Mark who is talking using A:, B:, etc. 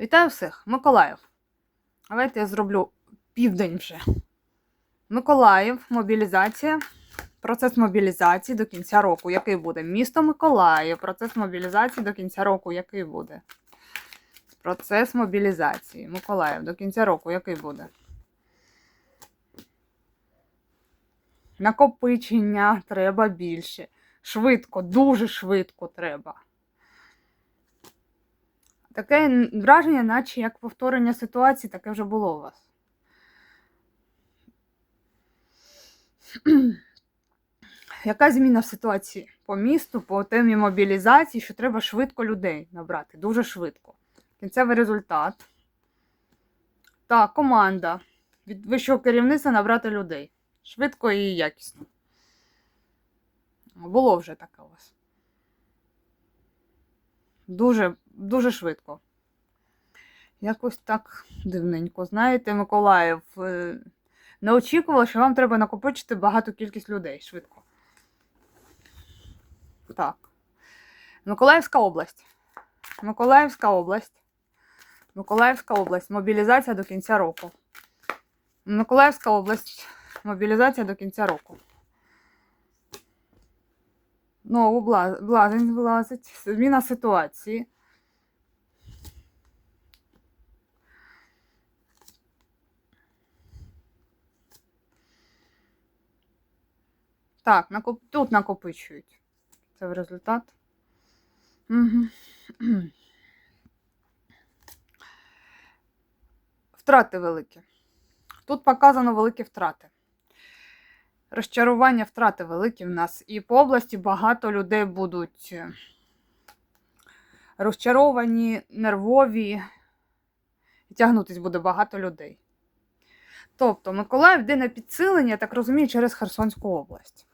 A: Вітаю всіх, Миколаїв. Давайте я зроблю південь вже. Миколаїв, мобілізація. Процес мобілізації до кінця року. Який буде? Місто Миколаїв. Процес мобілізації до кінця року. Який буде? Процес мобілізації. Миколаїв до кінця року. Який буде? Накопичення треба більше. Швидко, дуже швидко треба. Таке враження, наче як повторення ситуації, таке вже було у вас. Яка зміна в ситуації по місту, по темі мобілізації, що треба швидко людей набрати, дуже швидко. Кінцевий результат. Так, команда. Від вищого керівництва набрати людей. Швидко і якісно. Було вже таке у вас. Дуже, дуже швидко. Якось так дивненько. Знаєте, Миколаїв, е, не очікувала, що вам треба накопичити багату кількість людей швидко. Так. Миколаївська область. Миколаївська область. Миколаївська область. Мобілізація до кінця року. Миколаївська область. Мобілізація до кінця року. Знову бла- блазень вилазить. Зміна ситуації. Так, накоп... тут накопичують. Це в результат. Угу. Втрати великі. Тут показано великі втрати. Розчарування втрати великі в нас. І по області багато людей будуть е, розчаровані, нервові. І тягнутись буде багато людей. Тобто Миколаїв йде на підсилення, я так розумію, через Херсонську область.